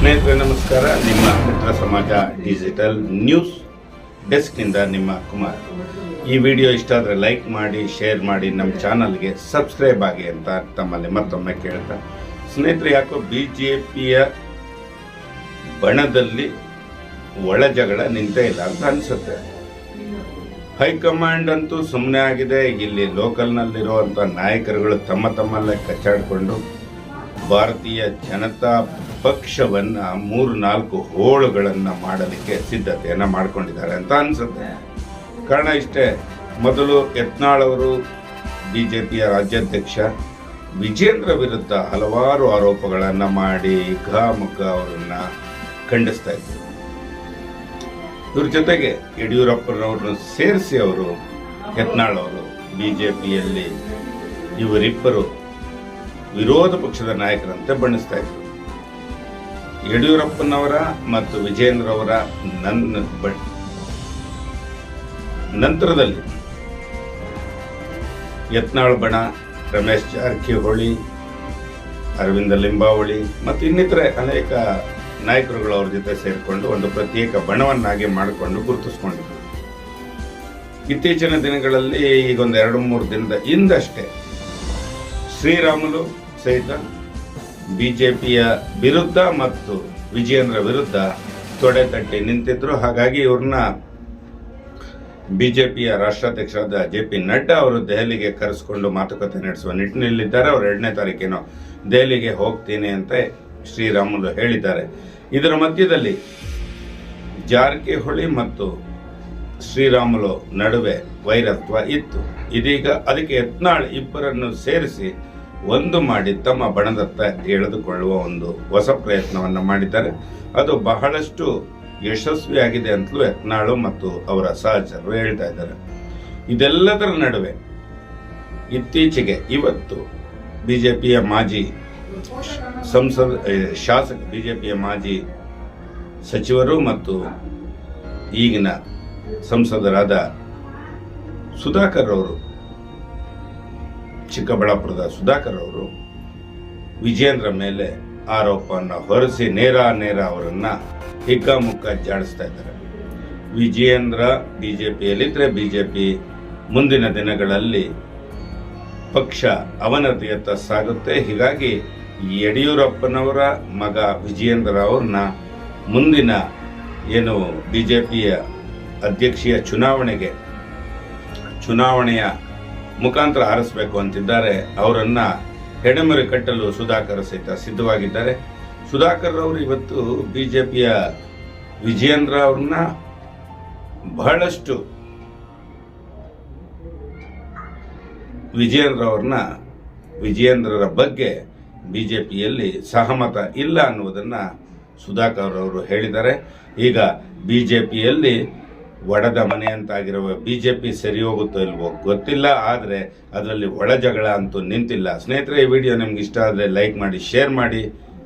ಸ್ನೇಹಿತರೆ, ನಮಸ್ಕಾರ. ನಿಮ್ಮ ಮಿತ್ರ ಸಮಾಜ ಡಿಜಿಟಲ್ ನ್ಯೂಸ್ ಡೆಸ್ಕ್ನಿಂದ ನಿಮ್ಮ ಕುಮಾರ್. ಈ ವಿಡಿಯೋ ಇಷ್ಟ ಆದರೆ ಲೈಕ್ ಮಾಡಿ, ಶೇರ್ ಮಾಡಿ, ನಮ್ಮ ಚಾನಲ್ಗೆ ಸಬ್ಸ್ಕ್ರೈಬ್ ಆಗಿ ಅಂತ ತಮ್ಮಲ್ಲಿ ಮತ್ತೊಮ್ಮೆ ಕೇಳ್ತಾ. ಸ್ನೇಹಿತರೆ, ಯಾಕೋ ಬಿ ಜೆ ಪಿಯ ಬಣದಲ್ಲಿ ಒಳ ಜಗಳ ನಿಂತೇ ಇಲ್ಲ ಅಂತ ಅನಿಸುತ್ತೆ. ಹೈಕಮಾಂಡ್ ಅಂತೂ ಸುಮ್ಮನೆ ಆಗಿದೆ. ಇಲ್ಲಿ ಲೋಕಲ್ನಲ್ಲಿರುವಂಥ ನಾಯಕರುಗಳು ತಮ್ಮ ತಮ್ಮಲ್ಲೇ ಕಚ್ಚಾಡಿಕೊಂಡು ಭಾರತೀಯ ಜನತಾ ಪಕ್ಷವನ್ನ ಮೂರು, ನಾಲ್ಕು ಹೋಳುಗಳನ್ನ ಮಾಡಲಿಕ್ಕೆ ಸಿದ್ಧತೆಯನ್ನ ಮಾಡ್ಕೊಂಡಿದ್ದಾರೆ ಅಂತ ಅನ್ಸುತ್ತೆ. ಕಾರಣ ಇಷ್ಟೇ, ಮೊದಲು ಯತ್ನಾಳ್ ಅವರು ಪಿಯ ರಾಜ್ಯಾಧ್ಯಕ್ಷ, ವಿಜೇಂದ್ರ ವಿರುದ್ಧ ಹಲವಾರು ಆರೋಪಗಳನ್ನ ಮಾಡಿ ಘಾಮುಖ ಅವರನ್ನ ಖಂಡಿಸ್ತಾ ಇದ್ರು. ಇವ್ರ ಜೊತೆಗೆ ಯಡಿಯೂರಪ್ಪನವ್ರನ್ನ ಸೇರಿಸಿ ಅವರು, ಯತ್ನಾಳ್ ಅವರು ಪಿಯಲ್ಲಿ ಇವರಿಬ್ಬರು ವಿರೋಧ ಪಕ್ಷದ ನಾಯಕರಂತೆ ಬಣ್ಣಿಸ್ತಾ ಇದ್ರು. ಯಡಿಯೂರಪ್ಪನವರ ಮತ್ತು ವಿಜೇಂದ್ರವರ ನನ್ನ ಬ- ನಂತರದಲ್ಲಿ ಯತ್ನಾಳ್ ಬಣ ರಮೇಶ್ ಜಾರಕಿಹೊಳಿ, ಅರವಿಂದ ಲಿಂಬಾವಳಿ ಮತ್ತು ಇನ್ನಿತರೆ ಅನೇಕ ನಾಯಕರುಗಳು ಅವ್ರ ಜೊತೆ ಸೇರಿಕೊಂಡು ಒಂದು ಪ್ರತ್ಯೇಕ ಬಣವನ್ನಾಗಿ ಮಾಡಿಕೊಂಡು ಗುರುತಿಸ್ಕೊಂಡಿದ್ರು ಇತ್ತೀಚಿನ ದಿನಗಳಲ್ಲಿ ಈಗ ಒಂದು ಎರಡು ಮೂರು ದಿನದ ಹಿಂದಷ್ಟೇ ಶ್ರೀರಾಮುಲು ಸಹಿತ ಬಿಜೆಪಿಯ ವಿರುದ್ಧ ಮತ್ತು ವಿಜಯೇಂದ್ರ ವಿರುದ್ಧ ತೊಡೆ ತಟ್ಟಿ ನಿಂತಿದ್ರು. ಹಾಗಾಗಿ ಇವ್ರನ್ನ ಬಿಜೆಪಿಯ ರಾಷ್ಟ್ರಾಧ್ಯಕ್ಷರಾದ ಜೆ ಪಿ ನಡ್ಡಾ ಅವರು ದೆಹಲಿಗೆ ಕರೆಸಿಕೊಂಡು ಮಾತುಕತೆ ನಡೆಸುವ ನಿಟ್ಟಿನಲ್ಲಿದ್ದಾರೆ. ಅವರು ಎರಡನೇ ತಾರೀಕೇನೋ ದೆಹಲಿಗೆ ಹೋಗ್ತೀನಿ ಅಂತ ಶ್ರೀರಾಮುಲು ಹೇಳಿದ್ದಾರೆ. ಇದರ ಮಧ್ಯದಲ್ಲಿ ಜಾರಕಿಹೊಳಿ ಮತ್ತು ಶ್ರೀರಾಮುಲು ನಡುವೆ ವೈರತ್ವ ಇತ್ತು. ಇದೀಗ ಅದಕ್ಕೆ ಯತ್ನಾಳ್ ಇಬ್ಬರನ್ನು ಸೇರಿಸಿ ಒಂದು ಮಾಡಿ ತಮ್ಮ ಬಣದತ್ತ ಎಳೆದುಕೊಳ್ಳುವ ಒಂದು ಹೊಸ ಪ್ರಯತ್ನವನ್ನು ಮಾಡಿದ್ದಾರೆ. ಅದು ಬಹಳಷ್ಟು ಯಶಸ್ವಿಯಾಗಿದೆ ಅಂತಲೂ ಯತ್ನಾಳು ಮತ್ತು ಅವರ ಸಹಚರರು ಹೇಳ್ತಾ ಇದ್ದಾರೆ. ಇದೆಲ್ಲದರ ನಡುವೆ ಇತ್ತೀಚೆಗೆ ಇವತ್ತು ಬಿಜೆಪಿಯ ಮಾಜಿ ಸಂಸದ ಶಾಸಕ, ಬಿಜೆಪಿಯ ಮಾಜಿ ಸಚಿವರು ಮತ್ತು ಈಗಿನ ಸಂಸದರಾದ ಸುಧಾಕರ್ ಅವರು ಚಿಕ್ಕಬಳ್ಳಾಪುರದ ಸುಧಾಕರ್ ಅವರು ವಿಜೇಂದ್ರ ಮೇಲೆ ಆರೋಪವನ್ನು ಹೊರಿಸಿ ನೇರ ನೇರ ಅವರನ್ನ ಹಿಗ್ಗಾಮುಗ್ಗ ಜಾಡಿಸ್ತಾ ಇದ್ದಾರೆ. ವಿಜಯೇಂದ್ರ ಬಿಜೆಪಿಯಲ್ಲಿದ್ದರೆ ಬಿಜೆಪಿ ಮುಂದಿನ ದಿನಗಳಲ್ಲಿ ಪಕ್ಷ ಅವನತಿಯತ್ತ ಸಾಗುತ್ತೆ. ಹೀಗಾಗಿ ಯಡಿಯೂರಪ್ಪನವರ ಮಗ ವಿಜಯೇಂದ್ರ ಅವ್ರನ್ನ ಮುಂದಿನ ಏನು ಬಿಜೆಪಿಯ ಅಧ್ಯಕ್ಷೀಯ ಚುನಾವಣೆಗೆ, ಚುನಾವಣೆಯ ಮುಖಾಂತರ ಆರಿಸಬೇಕು ಅಂತಿದ್ದಾರೆ. ಅವರನ್ನ ಹೆಡೆಮರೆ ಕಟ್ಟಲು ಸುಧಾಕರ್ ಸಹಿತ ಸಿದ್ಧವಾಗಿದ್ದಾರೆ. ಸುಧಾಕರ್ ಅವರು ಇವತ್ತು ಬಿಜೆಪಿಯ ವಿಜಯೇಂದ್ರ ಅವ್ರನ್ನ ಬಹಳಷ್ಟು ವಿಜಯೇಂದ್ರ ಅವ್ರನ್ನ ವಿಜಯೇಂದ್ರರ ಬಗ್ಗೆ ಬಿಜೆಪಿಯಲ್ಲಿ ಸಹಮತ ಇಲ್ಲ ಅನ್ನುವುದನ್ನು ಸುಧಾಕರ್ ಅವರು ಹೇಳಿದ್ದಾರೆ. ಈಗ ಬಿಜೆಪಿಯಲ್ಲಿ ಒಡೆದ ಮನೆ ಅಂತಾಗಿರುವ ಬಿಜೆಪಿ ಸರಿ ಹೋಗುತ್ತೋ ಇಲ್ವೋ ಗೊತ್ತಿಲ್ಲ, ಆದರೆ ಅದರಲ್ಲಿ ಒಳ ಜಗಳ ಅಂತೂ ನಿಂತಿಲ್ಲ. ಸ್ನೇಹಿತರೆ, ಈ ವಿಡಿಯೋ ನಿಮ್ಗೆ ಇಷ್ಟ ಆದರೆ ಲೈಕ್ ಮಾಡಿ ಶೇರ್ ಮಾಡಿ.